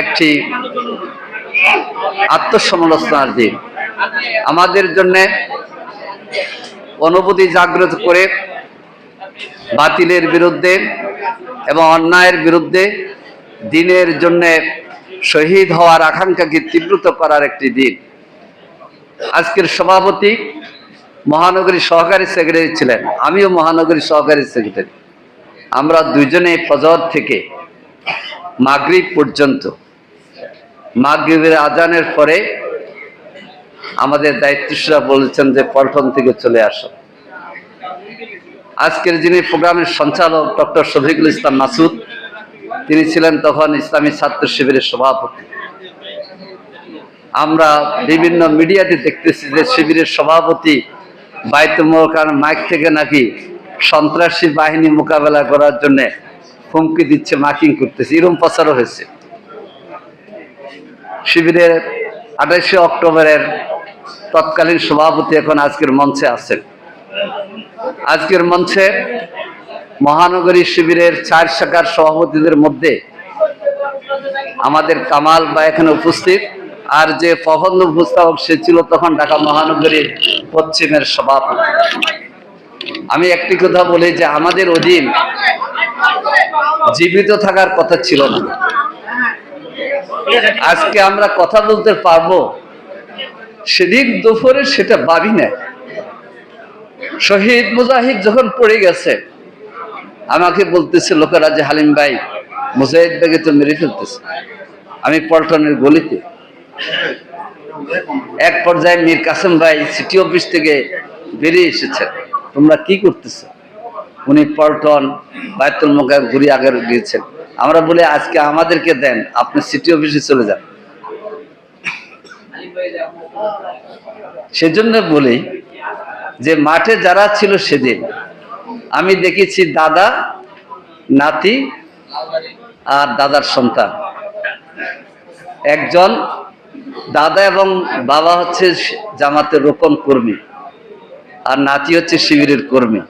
একটি আত্মসমালোচনার দিন। আমাদের জন্য অনুভূতি জাগ্রত করে বাতিলের বিরুদ্ধে এবং অন্যায়ের বিরুদ্ধে দিনের জন্য শহীদ হওয়ার আকাঙ্ক্ষাকে তীব্রত করার একটি দিন। আজকের সভাপতি মহানগরী সহকারী সেক্রেটারি ছিলেন। আমিও মহানগরী সহকারী সেক্রেটারি। আমরা দুজনে ফজর থেকে মাগরিব পর্যন্ত। মাগরিবের আজানের পরে আমাদের দায়িত্বশীরা বলেছেন যে পল্টন থেকে চলে আসো। আজকের যিনি প্রোগ্রামের সঞ্চালক ডক্টর শফিকুল ইসলাম মাসুদ, তিনি ছিলেন তখন ইসলামী ছাত্র শিবিরের সভাপতি। আমরা বিভিন্ন মিডিয়াতে দেখতেছি যে শিবিরের সভাপতি বাইতুমোকার মাইক থেকে নাকি সন্ত্রাসী বাহিনী মোকাবেলা করার জন্য হুমকি দিচ্ছে, মার্কিং করতেছে, এরকম প্রচারও হয়েছে। শিবিরের আঠাশে অক্টোবরের তৎকালীন সভাপতি এখন আজকের মঞ্চে আছেন। আজকের মঞ্চে মহানগরী শিবিরের চার শাখার সভাপতিদের মধ্যে আমাদের কামাল বা এখানে উপস্থিত, আর যে প্রবন্ধ উপস্থাপক সে ছিল তখন ঢাকা মহানগরীর পশ্চিমের সভাপতি। আমি একটি কথা বলি যে আমাদের অধীন জীবিত থাকার কথা ছিল না। আজকে আমরা কথা বলতে পারব, সেদিন দুপুরে সেটা ভাবি না শহীদ মুজাহিদ যখন পড়ে গেছে, আমাকে বলতেছে, লোকেরা যে হালিম ভাই, মুজাহিদ বেগে তো মেরে ফেলতেছে। আমি পল্টনের গলিতে। এক পর্যায়ে মীর কাসেম ভাই সিটি অফিস থেকে বেরিয়ে এসেছেন তোমরা কি করতেছো? উনি পল্টন বায়তুল মোকা ঘুরে আগে গিয়েছেন। আমরা বলি, আজকে আমাদেরকে দেন, আপনি সিটি অফিসে চলে যান। সেজন্য বলি যে, মাঠে যারা ছিল সেদিন, আমি দেখেছি দাদা, নাতি আর দাদার সন্তান। একজন দাদা এবং বাবা হচ্ছে জামাতের রোপণ কর্মী, আর নাতি হচ্ছে শিবিরের কর্মী।